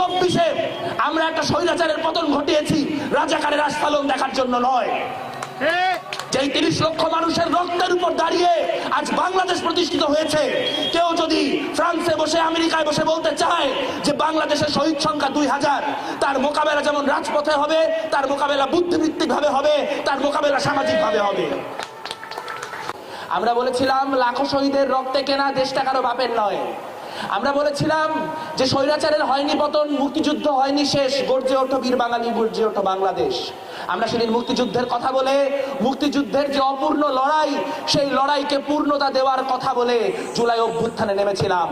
চব্বিশে আমরা একটা স্বৈরাচারের পতন ঘটিয়েছি। রাজাকারের আস্ফালন দেখার জন্য নয়। যেই তিরিশ লক্ষ মানুষের রক্তের উপর দাঁড়িয়ে আজ বাংলাদেশ প্রতিষ্ঠিত হয়েছে কেউ যদি ফ্রান্সে বসে আমেরিকায় বসে বলতে চায় যে বাংলাদেশের শহীদ সংখ্যা দুই হাজার তার মোকাবেলা যেমন রাজপথে হবে তার মোকাবেলা বুদ্ধিবৃত্তিক ভাবে হবে তার মোকাবেলা সামাজিক ভাবে হবে। আমরা বলেছিলাম লাখো শহীদের রক্তে কেনা দেশটা কারও বাপের নয়। আমরা বলেছিলাম যে স্বৈরাচারের হয়নি পতন, মুক্তিযুদ্ধ হয়নি শেষ, গর্জে ওঠো বীর বাঙালি, গর্জে ওঠো বাংলাদেশ। আমরা সেদিন মুক্তিযুদ্ধের কথা বলে, মুক্তিযুদ্ধের যে অপূর্ণ লড়াই, সেই লড়াইকে পূর্ণতা দেওয়ার কথা বলে জুলাই অভ্যুত্থানে নেমেছিলাম।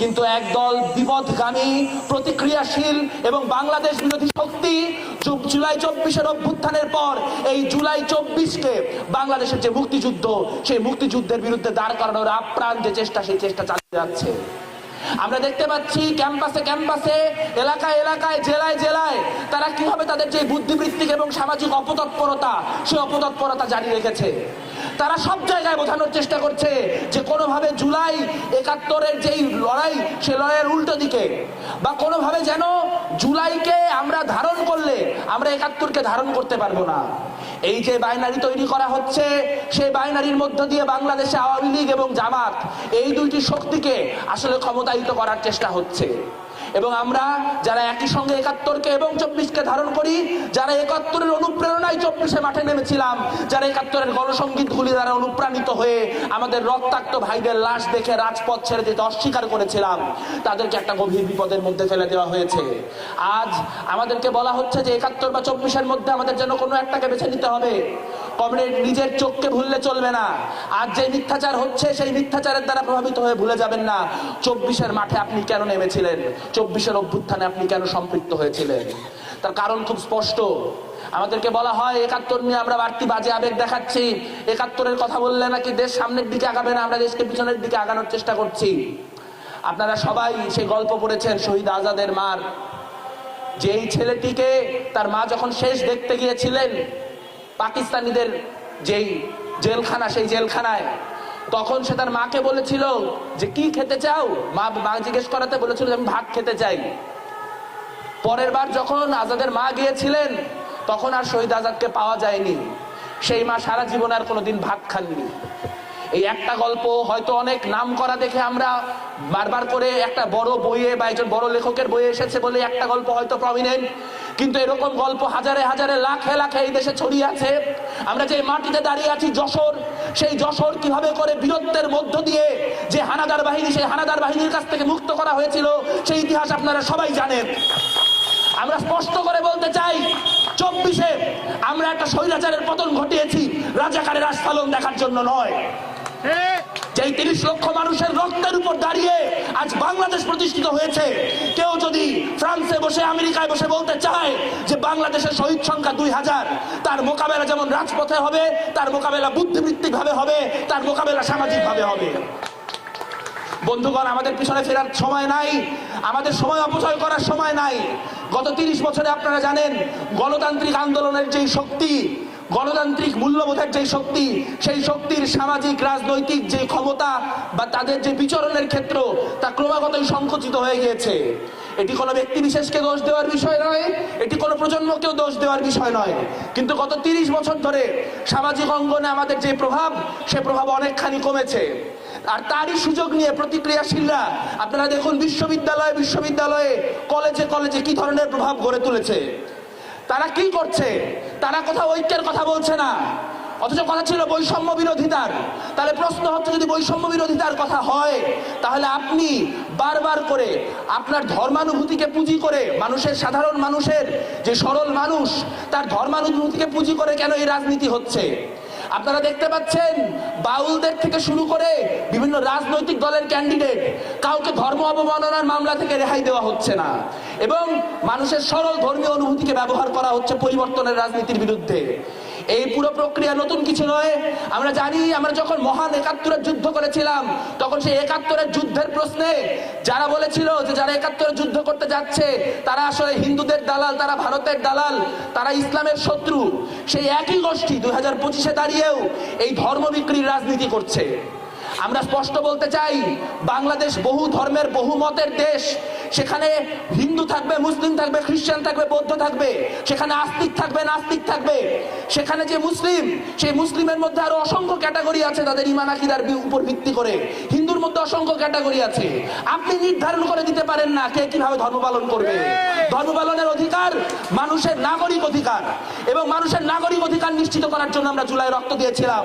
কিন্তু একদল বিপদগামী প্রতিক্রিয়াশীল এবং বাংলাদেশ বিরোধী শক্তি জুলাই চব্বিশের অভ্যুত্থানের পর, এই জুলাই চব্বিশকে বাংলাদেশের যে মুক্তিযুদ্ধ, সেই মুক্তিযুদ্ধের বিরুদ্ধে দাঁড় করানোর আপ্রাণ যে চেষ্টা, সেই চেষ্টা চালিয়ে যাচ্ছে। আমরা দেখতে পাচ্ছি ক্যাম্পাসে ক্যাম্পাসে, এলাকায় এলাকায়, জেলায় জেলায় তারা কীভাবে তাদের যে বুদ্ধিবৃত্তিক এবং সামাজিক অপতৎপরতা সেই অপতৎপরতা জারি রেখেছে। তারা সব জায়গায় বোঝানোর চেষ্টা করছে যে কোনোভাবে জুলাই একাত্তরের যেই লড়াই, সে লড়াইয়ের উল্টো দিকে বা কোনোভাবে যেন জুলাইকে আমরা ধারণ করলে আমরা একাত্তরকে ধারণ করতে পারব না। এই যে বাইনারি তৈরি করা হচ্ছে, সেই বাইনারির মধ্য দিয়ে বাংলাদেশে আওয়ামী লীগ এবং জামাত, এই দুইটি শক্তিকে আসলে ক্ষমতায়িত করার চেষ্টা হচ্ছে। এবং আমরা যারা একই সঙ্গে একাত্তরকে এবং চব্বিশকে ধারণ করি, যারা একাত্তরের অনুপ্রেরণায় চব্বিশে মাঠে নেমেছিলাম, যারা একাত্তরের গণসঙ্গীতগুলি দ্বারা অনুপ্রাণিত হয়ে আমাদের রক্তাক্ত ভাইদের লাশ দেখে রাজপথ ছেড়ে দিতে অস্বীকার করেছিলাম, তাদেরকে একটা গভীর বিপদের মধ্যে ফেলে দেওয়া হয়েছে। আজ আমাদেরকে বলা হচ্ছে যে একাত্তর বা চব্বিশের মধ্যে আমাদের যেন কোনো একটাকে বেছে নিতে হবে। কমরেড নিজের চোখকে ভুললে চলবে না। আজ যে মিথ্যাচার হচ্ছে, সেই মিথ্যাচারের দ্বারা প্রভাবিত হয়ে ভুলে যাবেন না। চব্বিশের মাঠে আপনি কেন নেমেছিলেন? চব্বিশের অভ্যুত্থানে আপনি কেন সম্পৃক্ত হয়েছিলেন? তার কারণ খুব স্পষ্ট। আমাদেরকে বলা হয়, একাত্তর নিয়ে আমরা বাড়তি বাজে আবেগ দেখাচ্ছি। একাত্তরের কথা বললে নাকি দেশ সামনের দিকে আগাবে না, আমরা দেশকে পিছনের দিকে আগানোর চেষ্টা করছি। আপনারা সবাই সেই গল্প পড়েছেন শহীদ আজাদের মার। যেই ছেলেটিকে তার মা যখন শেষ দেখতে গিয়েছিলেন, পাকিস্তানিদের যেই জেলখানা, সেই জেলখানায় তখন সে তার মাকে বলেছিল যে, কি খেতে চাও? মা মা জিজ্ঞেস করাতে বলেছিল যে, আমি ভাত খেতে চাই। পরের বার যখন আজাদের মা গিয়েছিলেন, তখন আর শহীদ আজাদকে পাওয়া যায়নি। সেই মা সারা জীবন আর কোনোদিন ভাত খাননি। এই একটা গল্প হয়তো অনেক নাম করা দেখে আমরা বারবার করে একটা বড় বইয়ে বা একজন বড় লেখকের বইয়ে এসেছে বলে একটা গল্প হয়তো প্রমিনেন্ট কিন্তু এরকম গল্প হাজারে হাজারে, লাখে লাখে এই দেশে ছড়িয়ে আছে। আমরা যে মাটিতে দাঁড়িয়ে আছি, যশোর, সেই যশোর কীভাবে করে বীরত্বের মধ্য দিয়ে যে হানাদার বাহিনী, সেই হানাদার বাহিনীর কাছ থেকে মুক্ত করা হয়েছিল, সেই ইতিহাস আপনারা সবাই জানেন। আমরা স্পষ্ট করে বলতে চাই, চব্বিশে আমরা একটা স্বৈরাচারের পতন ঘটিয়েছি, রাজাকারের আস্ফালন দেখার জন্য নয়। যেই তিরিশ লক্ষ মানুষের রক্তের উপর দাঁড়িয়ে আজ বাংলাদেশ প্রতিষ্ঠিত হয়েছে, কেউ যদি ফ্রান্সে বসে, আমেরিকায় বসে বলতে চায় যে বাংলাদেশের শহীদ সংখ্যা দুই হাজার, তার মোকাবেলা যেমন রাজপথে হবে, তার মোকাবেলা বুদ্ধিবৃত্তিক ভাবে হবে, তার মোকাবেলা সামাজিক ভাবে হবে। বন্ধুগণ, আমাদের পিছনে ফেরার সময় নাই, আমাদের সময় অপচয় করার সময় নাই। গত তিরিশ বছরে আপনারা জানেন, গণতান্ত্রিক আন্দোলনের যেই শক্তি গণতান্ত্রিক মূল্যবোধের যে শক্তি, সেই শক্তির সামাজিক, রাজনৈতিক যে ক্ষমতা বা তাদের যে বিচরণের ক্ষেত্র, তা ক্রমাগতই সংকুচিত হয়ে গিয়েছে। এটি কোনো ব্যক্তি বিশেষকে দোষ দেওয়ার বিষয় নয়, এটি কোনো প্রজন্মকেও দোষ দেওয়ার বিষয় নয়। কিন্তু গত তিরিশ বছর ধরে সামাজিক অঙ্গনে আমাদের যে প্রভাব, সে প্রভাব অনেকখানি কমেছে। আর তারই সুযোগ নিয়ে প্রতিক্রিয়াশীলরা, আপনারা দেখুন বিশ্ববিদ্যালয়ে বিশ্ববিদ্যালয়ে, কলেজে কলেজে কি ধরনের প্রভাব গড়ে তুলেছে। তারা কি করছে? তারা কোথাও ঐক্যের কথা বলছে না। অথচ কথা ছিল বৈষম্য বিরোধিতার। তাহলে প্রশ্ন হচ্ছে, যদি বৈষম্য বিরোধিতার কথা হয়, তাহলে আপনি বারবার করে আপনার ধর্মানুভূতিকে পুঁজি করে মানুষের, সাধারণ মানুষের যে সরল মানুষ, তার ধর্মানুভূতিকে পুঁজি করে কেন এই রাজনীতি হচ্ছে? আপনারা দেখতে পাচ্ছেন, বাউলদের থেকে শুরু করে বিভিন্ন রাজনৈতিক দলের ক্যান্ডিডেট কাউকে ধর্ম অবমাননার মামলা থেকে রেহাই দেওয়া হচ্ছে না। এবং মানুষের সরল ধর্মীয় অনুভূতিকে ব্যবহার করা হচ্ছে পরিবর্তনের রাজনীতির বিরুদ্ধে। এই পুরো প্রক্রিয়া নতুন কিছু নয়। আমরা জানি, আমরা যখন মহান একাত্তরের যুদ্ধ করেছিলাম, তখন সেই একাত্তরের যুদ্ধের প্রশ্নে যারা বলেছিল যে যারা একাত্তরের যুদ্ধ করতে যাচ্ছে, তারা আসলে হিন্দুদের দালাল, তারা ভারতের দালাল, তারা ইসলামের শত্রু। সেই একই গোষ্ঠী দুই হাজার পঁচিশে দাঁড়িয়েও এই ধর্ম বিক্রির রাজনীতি করছে। আমরা স্পষ্ট বলতে চাই, বাংলাদেশ বহু ধর্মের, বহু মতের দেশ। সেখানে হিন্দু থাকবে, মুসলিম থাকবে খ্রিস্টান থাকবে, বৌদ্ধ থাকবে। সেখানে আস্তিক থাকবে, নাস্তিক থাকবে। সেখানে যে মুসলিম, সেই মুসলিমের মধ্যে আরও অসংখ্য ক্যাটাগরি আছে তাদের ইমান, আকিদার উপর ভিত্তি করে। হিন্দুর মধ্যে অসংখ্য ক্যাটাগরি আছে। আপনি নির্ধারণ করে দিতে পারেন না কে কীভাবে ধর্ম পালন করবে। ধর্ম পালনের অধিকার মানুষের নাগরিক অধিকার এবং মানুষের নাগরিক অধিকার নিশ্চিত করার জন্য আমরা জুলাই রক্ত দিয়েছিলাম।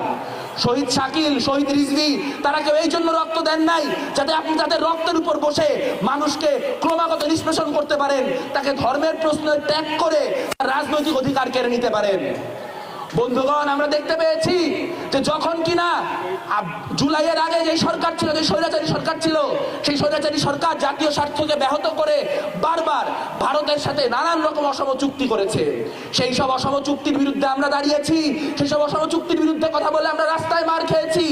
শহীদ শাকিল, শহীদ রিজভি, তারা কেউ এই জন্য রক্ত দেন নাই যাতে আপনি তাদের রক্তের উপর বসে মানুষকে ক্রমাগত নিষ্পেষণ করতে পারেন, তাকে ধর্মের প্রশ্ন ত্যাগ করে রাজনৈতিক অধিকার কেড়ে নিতে পারেন। বন্ধুগণ, আমরা দেখতে পেয়েছি যে যখন কিনা জুলাইয়ের আগে যে সরকার ছিল যে স্বৈরাচারী সরকার ছিল, সেই স্বৈরাচারী সরকার জাতীয় স্বার্থকে ব্যাহত করে বারবার ভারতের সাথে নানান রকম অসম চুক্তি করেছে। সেই সব অসম চুক্তির বিরুদ্ধে আমরা দাঁড়িয়েছি, সেই সব অসম চুক্তির বিরুদ্ধে কথা বলে আমরা রাস্তায় মার খেয়েছি।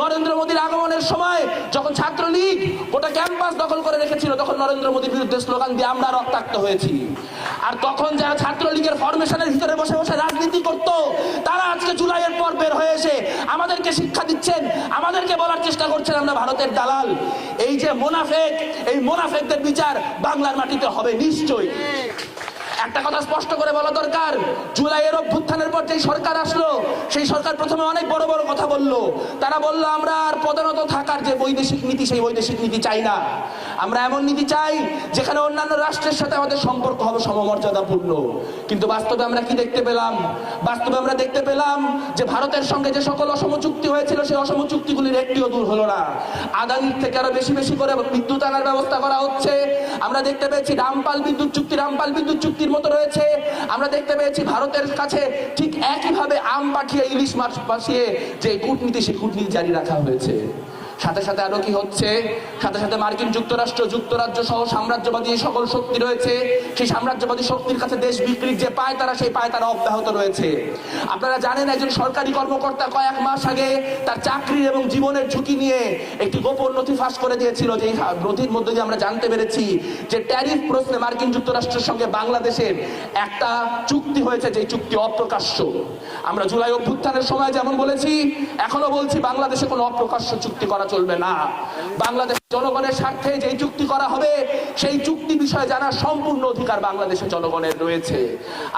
নরেন্দ্র মোদীর আগমনের সময় যখন ছাত্রলীগ গোটা ক্যাম্পাস দখল করে রেখেছিল, তখন নরেন্দ্র মোদীর বিরুদ্ধে স্লোগান দিয়ে আমরা রক্তাক্ত হয়েছি। আর তখন যারা ছাত্রলীগের ফরমেশনের ভিতরে বসে বসে রাজনীতি করত, তারা আজকে জুলাইয়ের পর বের হয়ে এসে আমাদেরকে শিক্ষা দিচ্ছেন, আমাদেরকে বলার চেষ্টা করছেন আমরা ভারতের দালাল। এই যে মোনাফেক, এই মোনাফেকদের বিচার বাংলার মাটিতে হবে নিশ্চয়ই। একটা কথা স্পষ্ট করে বলা দরকার। জুলাইয়ের অভ্যুত্থানের পর যেই সরকার আসলো, সেই সরকার প্রথমে অনেক বড় বড় কথা বলল। তারা বলল, আমরা আর প্রধানত থাকার যে বৈদেশিক নীতি, সেই বৈদেশিক নীতি চাই না। আমরা এমন নীতি চাই, যেখানে অন্যান্য রাষ্ট্রের সাথে আমাদের সম্পর্ক হবে সমমর্যাদাপূর্ণ। কিন্তু বাস্তবে আমরা কি দেখতে পেলাম? বাস্তবে আমরা দেখতে পেলাম যে ভারতের সঙ্গে যে সকল অসম চুক্তি হয়েছিল, সেই অসম চুক্তিগুলির একটিও দূর হলো না। আদানির থেকে আরও বেশি বেশি করে বিদ্যুৎ আনার ব্যবস্থা করা হচ্ছে। আমরা দেখতে পেয়েছি রামপাল বিদ্যুৎ চুক্তি, রামপাল বিদ্যুৎ চুক্তির মতো রয়েছে। আমরা দেখতে পেয়েছি ভারতের কাছে ঠিক একইভাবে আম পাঠিয়ে ইলিশ মাছ পাঠিয়ে যে কূটনীতি, সেই কূটনীতি জারি রাখা হয়েছে। সাথে সাথে আরও কি হচ্ছে? সাথে সাথে মার্কিন যুক্তরাষ্ট্র, যুক্তরাজ্য সহ সাম্রাজ্যবাদী সকল শক্তি রয়েছে। সেই সাম্রাজ্যবাদী শক্তির কাছে দেশ বিক্রির যে পায়, তারা সেই পায় তারা অব্যাহত রয়েছে। আপনারা জানেন, একজন সরকারি কর্মকর্তা কয়েক মাস আগে তার চাকরি এবং জীবনের ঝুঁকি নিয়ে একটি গোপন ফাঁস করে দিয়েছিল যে নথির মধ্যে দিয়ে আমরা জানতে পেরেছি যে ট্যারিফ প্রশ্নে মার্কিন যুক্তরাষ্ট্রের সঙ্গে বাংলাদেশের একটা চুক্তি হয়েছে, যে চুক্তি অপ্রকাশ্য। আমরা জুলাই অভ্যুত্থানের সময় যেমন বলেছি, এখনও বলছি বাংলাদেশে কোনো অপ্রকাশ্য চুক্তি করা চলবে না। বাংলাদেশ জনগণের স্বার্থে যেই চুক্তি করা হবে, সেই চুক্তি বিষয়ে জানার সম্পূর্ণ অধিকার বাংলাদেশের জনগণের রয়েছে।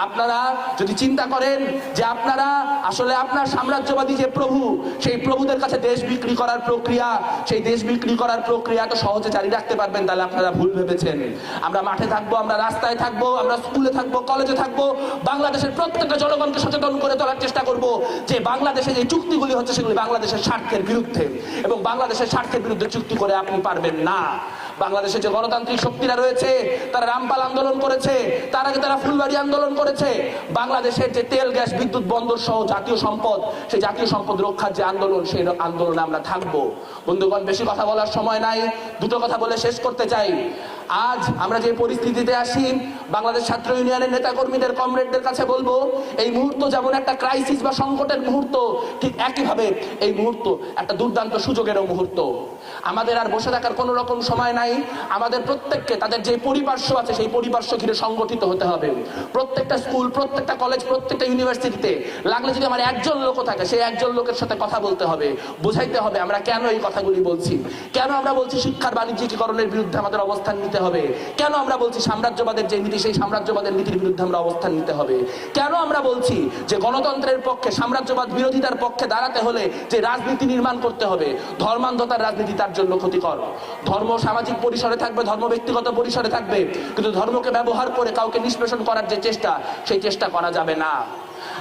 আপনারা যদি চিন্তা করেন যে আপনারা আসলে আপনার সাম্রাজ্যবাদী যে প্রভু, সেই প্রভুদের কাছে দেশ বিক্রি করার প্রক্রিয়া, সেই দেশ বিক্রি করার প্রক্রিয়া তো সহজে জারি রাখতে পারবেন, তাহলে আপনারা ভুল ভেবেছেন। আমরা মাঠে থাকব, আমরা রাস্তায় থাকব, আমরা স্কুলে থাকব, কলেজে থাকব, বাংলাদেশের প্রত্যেকটা জনগণকে সচেতন করে তোলার চেষ্টা করব যে বাংলাদেশে যে চুক্তিগুলি হচ্ছে, সেগুলি বাংলাদেশের স্বার্থের বিরুদ্ধে। এবং বাংলাদেশের স্বার্থের বিরুদ্ধে চুক্তি করে আপনি পারবেন না। বাংলাদেশে যে গণতান্ত্রিক শক্তিরা রয়েছে, তারা রামপাল আন্দোলন করেছে, তার আগে তারা ফুলবাড়ি আন্দোলন করেছে। বাংলাদেশের যে তেল, গ্যাস, বিদ্যুৎ বন্দর সহ জাতীয় সম্পদ, সেই জাতীয় সম্পদ রক্ষার যে আন্দোলন, সেই আন্দোলনে আমরা থাকব। বন্ধুগণ, বেশি কথা বলার সময় নাই। দুটো কথা বলে শেষ করতে চাই। আজ আমরা যে পরিস্থিতিতে আসি বাংলাদেশ ছাত্র ইউনিয়নের নেতা কর্মীদের কমরেডদের কাছে বলব, এই মুহূর্ত যেমন একটা ক্রাইসিস বা সংকটের মুহূর্ত, ঠিক একইভাবে এই মুহূর্ত একটা দুর্দান্ত সুযোগেরও মুহূর্ত। আমাদের আর বসে থাকার কোনো রকম সময় নাই, আমাদের প্রত্যেককে, তাদের যে পরিপার্শ্ব আছে, সেই পরিপার্শ্ব ঘিরে সংগঠিত হতে হবে। প্রত্যেকটা স্কুল, প্রত্যেকটা কলেজ, প্রত্যেকটা ইউনিভার্সিটিতে লাগলে যদি আমার একজন লোক থাকে, সেই একজন লোকের সাথে কথা বলতে হবে, বোঝাইতে হবে আমরা কেন এই কথাগুলি বলছি। কেন আমরা বলছি শিক্ষার বাণিজ্যিকীকরণের বিরুদ্ধে আমাদের অবস্থান নিতে হবে। কেন আমরা বলছি সাম্রাজ্যবাদের যে নীতি, সেই সাম্রাজ্যবাদের নীতির বিরুদ্ধে আমরা অবস্থান নিতে হবে? কেন আমরা বলছি যে গণতন্ত্রের পক্ষে, সাম্রাজ্যবাদ বিরোধিতার পক্ষে দাঁড়াতে হলে যে রাজনীতি নির্মাণ করতে হবে, ধর্মান্ধতার রাজনীতি তার জন্য ক্ষতিকর। ধর্ম সামাজিক পরিসরে থাকবে, ধর্ম ব্যক্তিগত পরিসরে থাকবে, কিন্তু ধর্মকে ব্যবহার করে কাউকে নিষ্পেষণ করার যে চেষ্টা, সেই চেষ্টা করা যাবে না।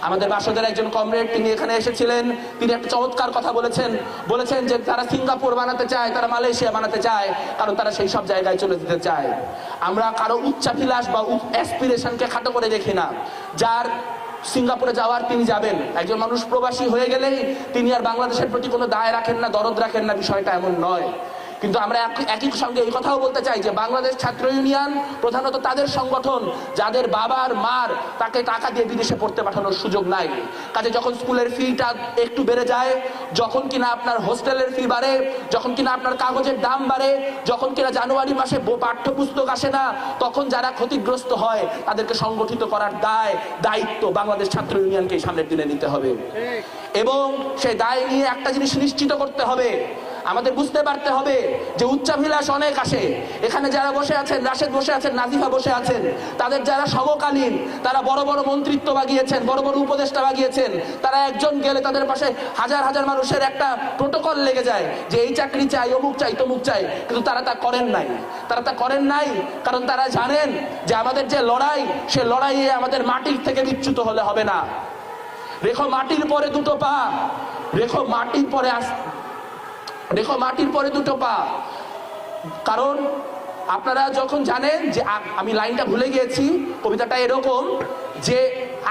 আমাদের বাসদের একজন কমরেড, তিনি এখানে এসেছিলেন। তিনি একটা চমৎকার কথা বলেছেন। বলেছেন যে তারা সিঙ্গাপুর বানাতে চায়, তারা মালয়েশিয়া বানাতে চায়, কারণ তারা সেই সব জায়গায় চলে যেতে চায়। আমরা কারও উচ্চাভিলাষ বা অ্যাসপিরেশনকে খাটো করে দেখি না। যার সিঙ্গাপুরে যাওয়ার তিনি যাবেন। একজন মানুষ প্রবাসী হয়ে গেলেই তিনি আর বাংলাদেশের প্রতি কোনো দায় রাখেন না, দরদ রাখেন না, বিষয়টা এমন নয়। কিন্তু আমরা এক- একই সঙ্গে এই কথাও বলতে চাই যে বাংলাদেশ ছাত্র ইউনিয়ন প্রধানত তাদের সংগঠন যাদের বাবার মার তাকে টাকা দিয়ে বিদেশে পড়তে পাঠানোর সুযোগ নাই। কাজে যখন স্কুলের ফিটা একটু বেড়ে যায় যখন কিনা আপনার হোস্টেলের ফি বাড়ে যখন কিনা আপনার কাগজের দাম বাড়ে যখন কিনা জানুয়ারি মাসে পাঠ্যপুস্তক আসে না তখন যারা ক্ষতিগ্রস্ত হয় তাদেরকে সংগঠিত করার দায় দায়িত্ব বাংলাদেশ ছাত্র ইউনিয়নকে সামনের দিনে নিতে হবে। এবং সেই দায় নিয়ে একটা জিনিস নিশ্চিত করতে হবে আমাদের বুঝতে পারতে হবে যে উচ্চাভিলাষ অনেক আসে। এখানে যারা বসে আছেন, রাশেদ বসে আছেন, নাজিফা বসে আছেন, তাদের যারা সমকালীন, তারা বড় বড় মন্ত্রিত্ব বাগিয়েছেন, বড় বড় উপদেষ্টা বাগিয়েছেন, তারা একজন গেলে তাদের পাশে হাজার হাজার মানুষের একটা প্রোটোকল লেগে যায় যে এই চাকরি চাই, অমুক চাই, তমুক চাই, কিন্তু তারা তা করেন নাই। তারা তা করেন নাই কারণ তারা জানেন যে আমাদের যে লড়াই, সে লড়াইয়ে আমাদের মাটির থেকে বিচ্যুত হলে হবে না। রেখো মাটির পরে দুটো পা, রেখো মাটির পরে আস রেখো মাটির পরে দুটো পা। কারণ আপনারা যখন জানেন যে আমি লাইনটা ভুলে গিয়েছি, কবিতাটা এরকম যে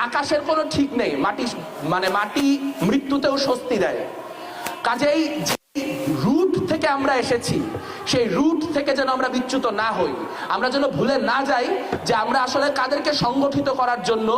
আকাশের কোনো ঠিক নেই, মাটি মানে মাটি মৃত্যুতেও স্বস্তি দেয়। কাজেই রুট থেকে আমরা এসেছি, সেই রুট থেকে যেন আমরা বিচ্যুত না হই, আমরা যেন ভুলে না যাই যে আমরা আসলে কাদেরকে সংগঠিত করার জন্য,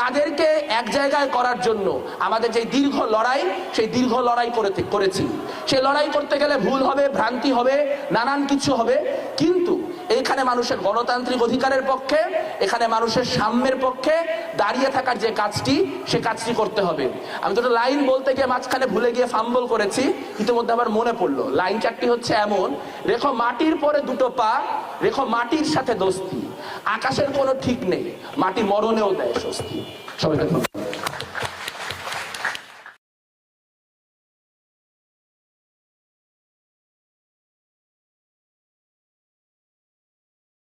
কাদেরকে এক জায়গায় করার জন্য আমাদের যে দীর্ঘ লড়াই, সেই দীর্ঘ লড়াই করে করেছি। সেই লড়াই করতে গেলে ভুল হবে, ভ্রান্তি হবে, নানান কিছু হবে। কিন্তু এইখানে মানুষের গণতান্ত্রিক অধিকারের পক্ষে, এখানে মানুষের সাম্যের পক্ষে দাঁড়িয়ে থাকার যে কাজটি, সে কাজটি করতে হবে। আমি দুটো লাইন বলতে গিয়ে মাঝখানে ভুলে গিয়ে ফাম্বল করেছি, ইতিমধ্যে আমার মনে পড়ল। লাইন চারটি হচ্ছে এমন, রেখো মাটির পরে দুটো পা, রেখো মাটির সাথে দোস্তি। আকাশের কোনো ঠিক নেই, মাটি মরণেও দেয় স্বস্তি। ধন্যবাদ।